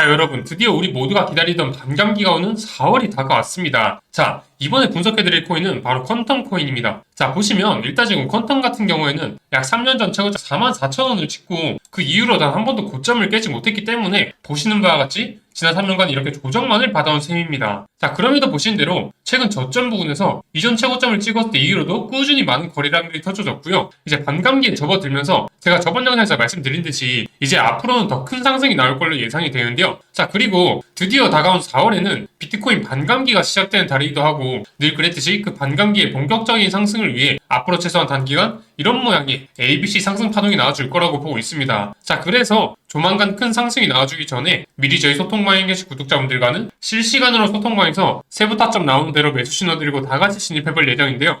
자, 여러분, 드디어 우리 모두가 기다리던 반감기가 오는 4월이 다가왔습니다. 자, 이번에 분석해드릴 코인은 바로 퀀텀 코인입니다. 자, 보시면 일단 지금 퀀텀 같은 경우에는 약 3년 전 최고점 44,000원을 찍고 그 이후로 단 한 번도 고점을 깨지 못했기 때문에 보시는 바와 같이 지난 3년간 이렇게 조정만을 받아온 셈입니다. 자, 그럼에도 보신 대로 최근 저점 부근에서 이전 최고점을 찍었을 때 이후로도 꾸준히 많은 거래량들이 터져졌고요. 이제 반감기에 접어들면서 제가 저번 영상에서 말씀드린 듯이 이제 앞으로는 더 큰 상승이 나올 걸로 예상이 되는데요. 자, 그리고 드디어 다가온 4월에는 비트코인 반감기가 시작되는 달이기도 하고 늘 그랬듯이 그 반감기의 본격적인 상승을 위해 앞으로 최소한 단기간 이런 모양의 ABC 상승 파동이 나와줄 거라고 보고 있습니다. 자, 그래서 조만간 큰 상승이 나와주기 전에 미리 저희 소통방에 계신 구독자분들과는 실시간으로 소통방에서 세부 타점 나오는 대로 매수 신호 드리고 다 같이 진입해볼 예정인데요.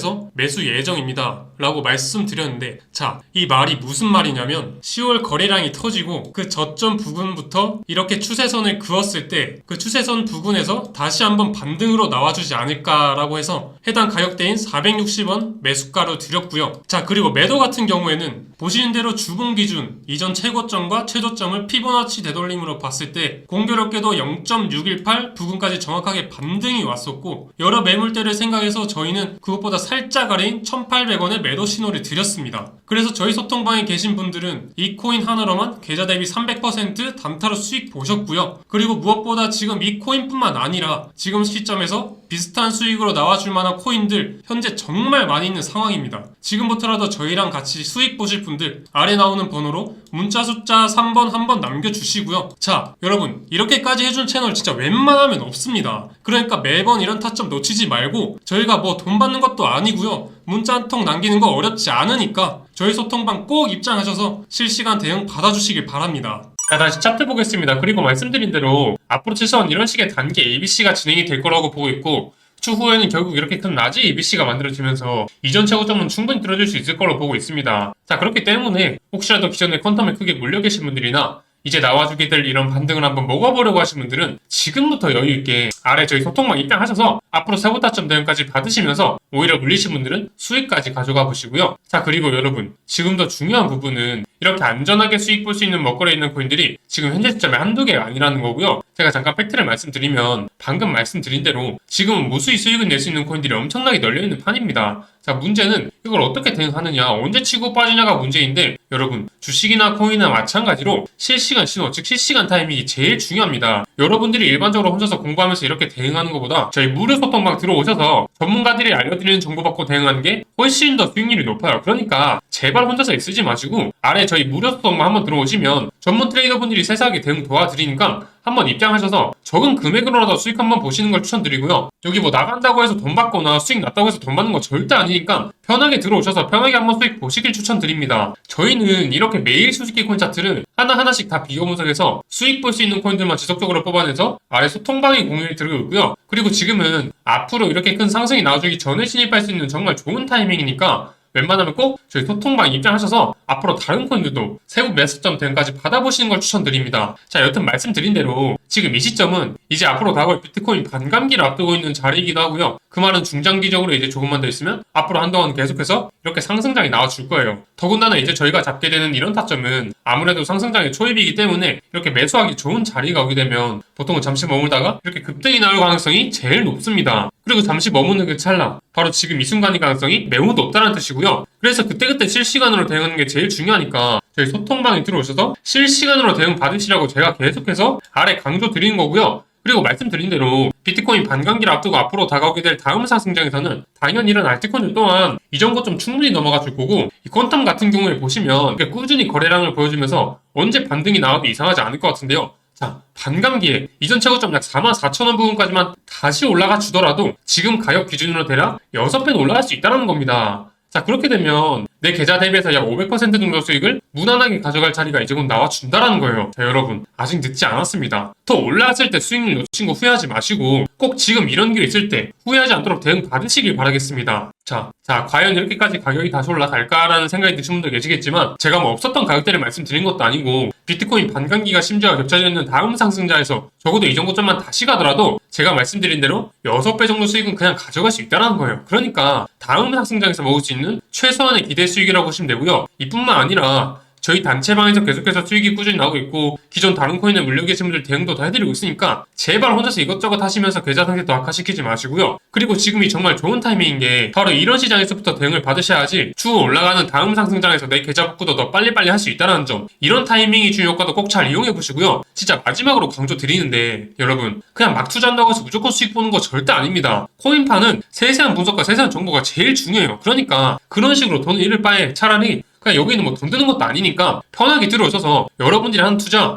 서 매수 예정입니다. 라고 말씀드렸는데 자, 이 말이 무슨 말이냐면 10월 거래량이 터지고 그 저점 부근부터 이렇게 추세선을 그었을 때 그 추세선 부근에서 다시 한번 반등으로 나와주지 않을까라고 해서 해당 가격대인 460원 매수가로 드렸고요. 자, 그리고 매도 같은 경우에는 보시는 대로 주봉 기준 이전 최고점과 최저점을 피보나치 되돌림으로 봤을 때 공교롭게도 0.618 부근까지 정확하게 반등이 왔었고 여러 매물대를 생각해서 저희는 그것보다 살짝 아래인 1,800원의 매도 신호를 드렸습니다. 그래서 저희 소통방에 계신 분들은 이 코인 하나로만 계좌 대비 300% 단타로 수익 보셨고요. 그리고 무엇보다 지금 이 코인뿐만 아니라 지금 시점에서 비슷한 수익으로 나와줄 만한 코인들 현재 정말 많이 있는 상황입니다. 지금부터라도 저희랑 같이 수익 보실 분들 아래 나오는 번호로 문자 숫자 3번 한 번 남겨주시고요. 자, 여러분 이렇게까지 해준 채널 진짜 웬만하면 없습니다. 그러니까 매번 이런 타점 놓치지 말고 저희가 뭐 돈 받는 것도 아니고요. 문자 한 통 남기는 거 어렵지 않으니까 저희 소통방 꼭 입장하셔서 실시간 대응 받아주시길 바랍니다. 자, 다시 차트 보겠습니다. 그리고 말씀드린 대로 앞으로 최소한 이런 식의 단계 ABC가 진행이 될 거라고 보고 있고 추후에는 결국 이렇게 큰 낮은 ABC가 만들어지면서 이전 최고점은 충분히 들어줄 수 있을 거로 보고 있습니다. 자, 그렇기 때문에 혹시라도 기존에 퀀텀에 크게 몰려 계신 분들이나 이제 나와주게 될 이런 반등을 한번 먹어보려고 하신 분들은 지금부터 여유있게 아래 저희 소통방 입장하셔서 앞으로 세부타점 대응까지 받으시면서 오히려 물리신 분들은 수익까지 가져가 보시고요. 자, 그리고 여러분, 지금 더 중요한 부분은 이렇게 안전하게 수익 볼 수 있는 먹거리에 있는 코인들이 지금 현재 시점에 한두 개가 아니라는 거고요. 제가 잠깐 팩트를 말씀드리면 방금 말씀드린 대로 지금은 무수히 수익을 낼 수 있는 코인들이 엄청나게 널려있는 판입니다. 자, 문제는 이걸 어떻게 대응하느냐, 언제 치고 빠지냐가 문제인데 여러분, 주식이나 코인이나 마찬가지로 실시간 신호, 즉 실시간 타이밍이 제일 중요합니다. 여러분들이 일반적으로 혼자서 공부하면서 이렇게 대응하는 것보다 저희 무료 소통방 들어오셔서 전문가들이 알려드리는 정보 받고 대응하는 게 훨씬 더 수익률이 높아요. 그러니까 제발 혼자서 쓰지 마시고 아래 저희 무료 소통방 한번 들어오시면 전문 트레이더분들이 세세하게 대응 도와드리니까 한번 입장하셔서 적은 금액으로라도 수익 한번 보시는 걸 추천드리고요. 여기 뭐 나간다고 해서 돈 받거나 수익 났다고 해서 돈 받는 거 절대 아니니까 편하게 들어오셔서 편하게 한번 수익 보시길 추천드립니다. 저희는 이렇게 매일 수익기 코인 차트를 하나하나씩 다 비교 분석해서 수익 볼 수 있는 코인들만 지속적으로 뽑아내서 아래 소통방에 공유를 드리고 있고요. 그리고 지금은 앞으로 이렇게 큰 상승이 나와주기 전에 진입할 수 있는 정말 좋은 타이밍이니까 웬만하면 꼭 저희 소통방 입장하셔서 앞으로 다른 코인들도 세부 매수점 대응까지 받아보시는 걸 추천드립니다. 자, 여튼 말씀드린 대로 지금 이 시점은 이제 앞으로 다가올 비트코인 반감기를 앞두고 있는 자리이기도 하고요. 그 말은 중장기적으로 이제 조금만 더 있으면 앞으로 한동안 계속해서 이렇게 상승장이 나와줄 거예요. 더군다나 이제 저희가 잡게 되는 이런 타점은 아무래도 상승장의 초입이기 때문에 이렇게 매수하기 좋은 자리가 오게 되면 보통은 잠시 머물다가 이렇게 급등이 나올 가능성이 제일 높습니다. 그리고 잠시 머무는 그 찰나 바로 지금 이 순간의 가능성이 매우 높다는 뜻이고요. 그래서 그때그때 실시간으로 대응하는 게 제일 중요하니까 저희 소통방에 들어오셔서 실시간으로 대응 받으시라고 제가 계속해서 아래 강조 드리는 거고요. 그리고 말씀드린 대로 비트코인 반감기를 앞두고 앞으로 다가오게 될 다음 상승장에서는 당연히 이런 알트코인들 또한 이전 것좀 충분히 넘어가 줄 거고 이 퀀텀 같은 경우에 보시면 꾸준히 거래량을 보여주면서 언제 반등이 나와도 이상하지 않을 것 같은데요. 자, 반감기에 이전 최고점 약 44,000원 부분까지만 다시 올라가 주더라도 지금 가격 기준으로 대략 6배는 올라갈 수 있다는 겁니다. 자, 그렇게 되면 내 계좌 대비해서 약 500% 정도 수익을 무난하게 가져갈 자리가 이제 곧 나와준다라는 거예요. 자, 여러분. 아직 늦지 않았습니다. 더 올라갔을 때 수익률 놓친 거 후회하지 마시고 꼭 지금 이런 길 있을 때 후회하지 않도록 대응 받으시길 바라겠습니다. 자, 자, 과연 이렇게까지 가격이 다시 올라갈까라는 생각이 드신 분도 계시겠지만 제가 뭐 없었던 가격대를 말씀드린 것도 아니고 비트코인 반감기가 심지어 겹쳐져 있는 다음 상승자에서 적어도 이 정도점만 다시 가더라도 제가 말씀드린 대로 6배 정도 수익은 그냥 가져갈 수 있다는 거예요. 그러니까 다음 상승장에서 먹을 수 있는 최소한의 기대 수익이라고 보시면 되고요. 이뿐만 아니라 저희 단체방에서 계속해서 수익이 꾸준히 나오고 있고 기존 다른 코인에 물려 계신 분들 대응도 다 해드리고 있으니까 제발 혼자서 이것저것 하시면서 계좌 상태 더 악화시키지 마시고요. 그리고 지금이 정말 좋은 타이밍인 게 바로 이런 시장에서부터 대응을 받으셔야지 쭉 올라가는 다음 상승장에서 내 계좌 복구도 더 빨리빨리 할 수 있다는 점 이런 타이밍이 준 효과도 꼭 잘 이용해 보시고요. 진짜 마지막으로 강조 드리는데 여러분 그냥 막 투자한다고 해서 무조건 수익 보는 거 절대 아닙니다. 코인파는 세세한 분석과 세세한 정보가 제일 중요해요. 그러니까 그런 식으로 돈을 잃을 바에 차라리 그냥 여기는 뭐 돈 드는 것도 아니니까 편하게 들어오셔서 여러분들이 하는 투자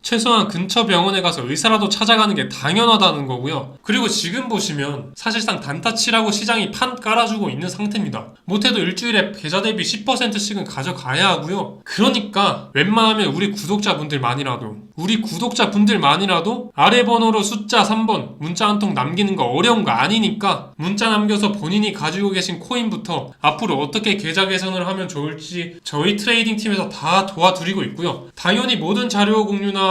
최소한 근처 병원에 가서 의사라도 찾아가는 게 당연하다는 거고요. 그리고 지금 보시면 사실상 단타치라고 시장이 판 깔아주고 있는 상태입니다. 못해도 일주일에 계좌 대비 10%씩은 가져가야 하고요. 그러니까 웬만하면 우리 구독자분들만이라도 우리 구독자분들만이라도 아래 번호로 숫자 3번 문자 한 통 남기는 거 어려운 거 아니니까 문자 남겨서 본인이 가지고 계신 코인부터 앞으로 어떻게 계좌 개선을 하면 좋을지 저희 트레이딩 팀에서 다 도와드리고 있고요. 당연히 모든 자료 공유나